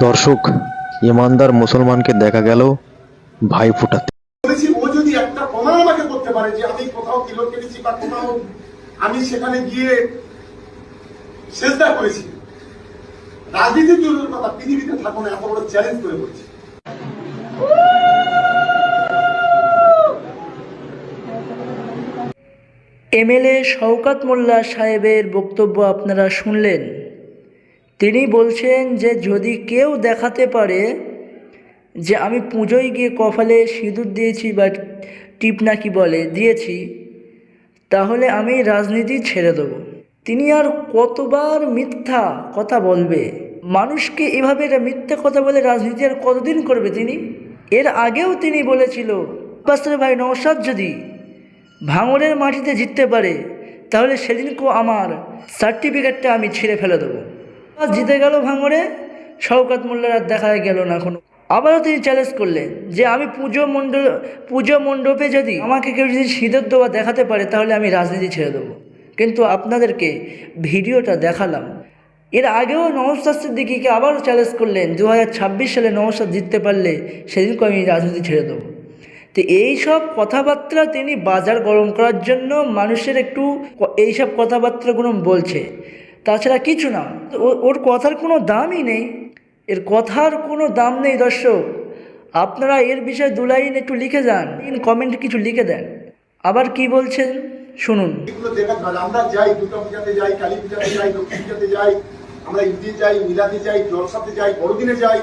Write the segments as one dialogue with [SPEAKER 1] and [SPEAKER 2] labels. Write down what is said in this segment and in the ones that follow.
[SPEAKER 1] দর্শক ইমানদার মুসলমানকে দেখা গেল ভাই ফোটাতে।
[SPEAKER 2] ও যদি একটা প্রমাণ আমাকে করতে পারে যে আমি কোথাও কিলো কেটেছি বা কোথাও আমি সেখানে গিয়ে চেষ্টা করেছি রাজনীতির দূরের কথা পৃথিবীতে থাকো না এত বড় চ্যালেঞ্জ করে বলছি
[SPEAKER 3] এমএলএ শওকাত মোল্লা সাহেবের বক্তব্য আপনারা শুনলেন। তিনি বলছেন যে যদি কেউ দেখাতে পারে যে আমি পুজোয় গিয়ে কপালে সিঁদুর দিয়েছি বা টিপ নাকি বলে, দিয়েছি, তাহলে আমি রাজনীতি ছেড়ে দেবো। তিনি আর কতবার মিথ্যা কথা বলবে? মানুষকে এভাবে একটা মিথ্যা কথা বলে রাজনীতি আর কতদিন করবে তিনি? এর আগেও তিনি বলেছিল বাস্তবে ভাই নৌসাদ যদি ভাঙরের মাটিতে জিততে পারে, তাহলে সেদিনকেও আমার সার্টিফিকেটটা আমি ছিঁড়ে ফেলে দেবো। জিতে গেল ভাঙড়ে, শওকাত মোল্লার আর দেখা গেল না কোনো। আবারও তিনি চ্যালেঞ্জ করলেন যে আমি পুজো মণ্ডল, পুজো মণ্ডপে যদি আমাকে কেউ যদি সিঁদুর দেওয়া দেখাতে পারে, তাহলে আমি রাজনীতি ছেড়ে দেবো। কিন্তু আপনাদেরকে ভিডিওটা দেখালাম। এর আগেও নমস্কার সিদ্দিকিকে আবারও চ্যালেঞ্জ করলেন দু হাজার ছাব্বিশ সালে নমস্কার জিততে পারলে সেদিনকে আমি রাজনীতি ছেড়ে দেবো। তো এইসব কথাবার্তা তিনি বাজার গরম করার জন্য মানুষের একটু এইসব কথাবার্তাগুলো বলছে। তাছাড়া কিছু না। ওর কথার কোনো দামই নেই। এর কথার কোনো দাম নেই দর্শক। আপনারা এর বিষয়ে দু লাইন একটু লিখে যান। ইন কমেন্ট কিছু লিখে দেন। আবার কি বলছেন? শুনুন।
[SPEAKER 2] আমরা যাই দুর্গা পূজাতে যাই কালী পূজাতে যাই লক্ষ্মী পূজাতে যাই, আমরা ঈদে যাই, মিলাদে যাই, জলসাতে যাই, বড়দিনে যাই,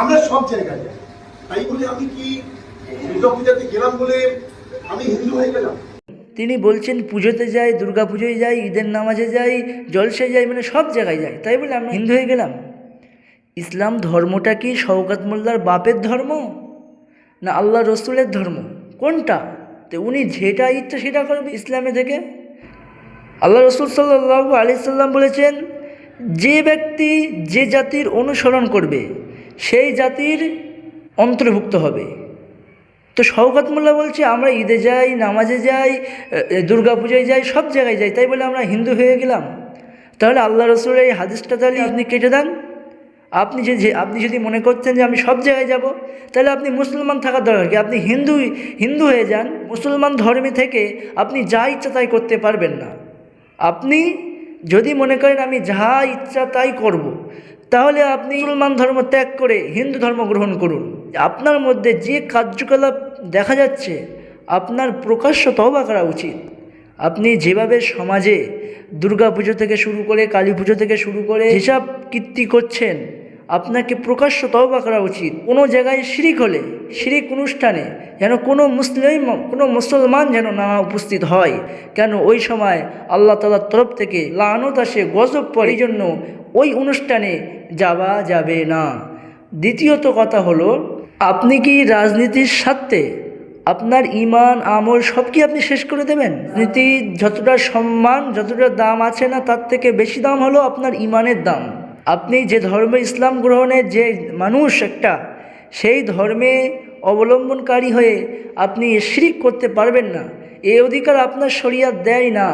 [SPEAKER 2] আমরা সব জায়গায় যাই। তাই বলে আমি কি দুর্গা পূজাতে গেলাম বলে আমি হিন্দু হয়ে গেলাম?
[SPEAKER 3] তিনি বলছেন, পুজোতে যাই দুর্গা পুজোয় যাই, ঈদের নামাজে যাই জলসে যাই মানে সব জায়গায় যাই। তাই বলে আমি হিন্দু হয়ে গেলাম। ইসলাম ধর্মটা কি শওকাত মোল্লার বাপের ধর্ম? না আল্লাহ রসুলের ধর্ম? কোনটা? তো উনি যেটা ইচ্ছা সেটা করবে ইসলামে থেকে। আল্লাহ রসুল সাল্লাহ আলি সাল্লাম বলেছেন, যে ব্যক্তি যে জাতির অনুসরণ করবে, সেই জাতির অন্তর্ভুক্ত হবে। তো শওকত মোল্লা বলছে আমরা ঈদে যাই নামাজে যাই দুর্গা পূজায় যাই সব জায়গায় যাই। তাই বলে আমরা হিন্দু হয়ে গেলাম। তাহলে আল্লাহ রসুলের এই হাদিসটা তাহলে আপনি কেটে দেন। আপনি যে যে- আপনি যদি মনে করছেন যে আমি সব জায়গায় যাব তাহলে আপনি মুসলমান থাকার দরকার কি? আপনি হিন্দু হিন্দু হয়ে যান। মুসলমান ধর্মে থেকে আপনি যা ইচ্ছা তাই করতে পারবেন না। আপনি যদি মনে করেন আমি যা ইচ্ছা তাই করব। তাহলে আপনি মুসলমান ধর্ম ত্যাগ করে হিন্দু ধর্ম গ্রহণ করুন। আপনার মধ্যে যে কার্যকলাপ দেখা যাচ্ছে, আপনার প্রকাশ্য তহবা করা উচিত। আপনি যেভাবে সমাজে দুর্গা পুজো থেকে শুরু করে, কালী পুজো থেকে শুরু করে হিসাব কীর্তি করছেন, আপনাকে প্রকাশ্য তওবা করা উচিত। কোনো জায়গায় শিরিক হলে, শিরিক অনুষ্ঠানে যেন কোনো মুসলিম, কোনো মুসলমান যেন না উপস্থিত হয়। কেন ওই সময় আল্লাহ তালার তরফ থেকে লানত আসে, গজব পড়ে জন্য ওই অনুষ্ঠানে যাওয়া যাবে না। দ্বিতীয়ত কথা হলো আপনি কি রাজনীতির স্বার্থে আপনার ইমান আমল সব কি আপনি শেষ করে দেবেন? নীতি যতটা সম্মান, যতটা দাম আছে না, তার থেকে বেশি দাম হলো আপনার ইমানের দাম। আপনি যে ধর্মে ইসলাম গ্রহণের যে মানুষ একটা, সেই ধর্মে অবলম্বনকারী হয়ে আপনি শিরিক করতে পারবেন না। এই অধিকার আপনার শরিয়াত দেয় না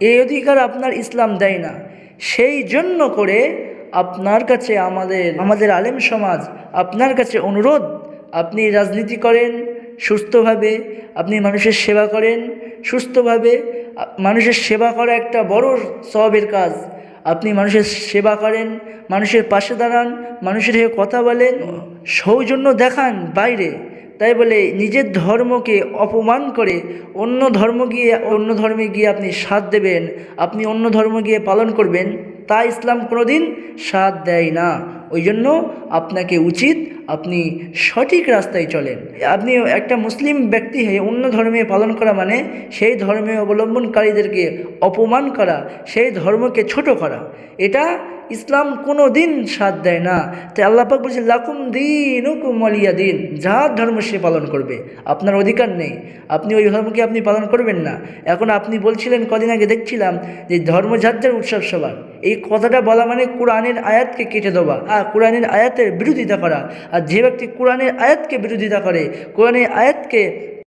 [SPEAKER 3] এই অধিকার আপনার ইসলাম দেয় না। সেই জন্য করে আপনার কাছে আমাদের আমাদের আলেম সমাজ আপনার কাছে অনুরোধ আপনি রাজনীতি করেন, সুস্থভাবে আপনি মানুষের সেবা করেন, সুস্থভাবে মানুষের সেবা করা একটা বড় সবের কাজ। আপনি মানুষের সেবা করেন, মানুষের পাশে দাঁড়ান, মানুষের হয়ে কথা বলেন, সৌজন্য দেখান বাইরে। তাই বলে নিজের ধর্মকে অপমান করে অন্য ধর্ম গিয়ে, অন্য ধর্মে গিয়ে আপনি সাথ দেবেন, আপনি অন্য ধর্ম গিয়ে পালন করবেন, তা ইসলাম কোনোদিন সাথ দেয় না। ওই জন্য আপনাকে উচিত আপনি সঠিক রাস্তায় চলেন। আপনি একটা মুসলিম ব্যক্তি হয়ে অন্য ধর্মে পালন করা মানে সেই ধর্মে অবলম্বনকারীদেরকে অপমান করা, সেই ধর্মকে ছোট করা। এটা ইসলাম কোনো দিন সাথ দেয় না। তাই আল্লাপাক বলছে লাকুম দিন কুমলিয়া দিন। যার ধর্ম সে পালন করবে, আপনার অধিকার নেই। আপনি ওই ধর্মকে আপনি পালন করবেন না। এখন আপনি বলছিলেন, কদিন আগে দেখছিলাম যে ধর্ম যার যার উৎসব সবার। এই কথাটা বলা মানে কোরআনের আয়াতকে কেটে দেওয়া আর কোরআনের আয়াতের বিরোধিতা করা। আর যে ব্যক্তি কোরআনের আয়াতকে বিরোধিতা করে, কোরআনের আয়াতকে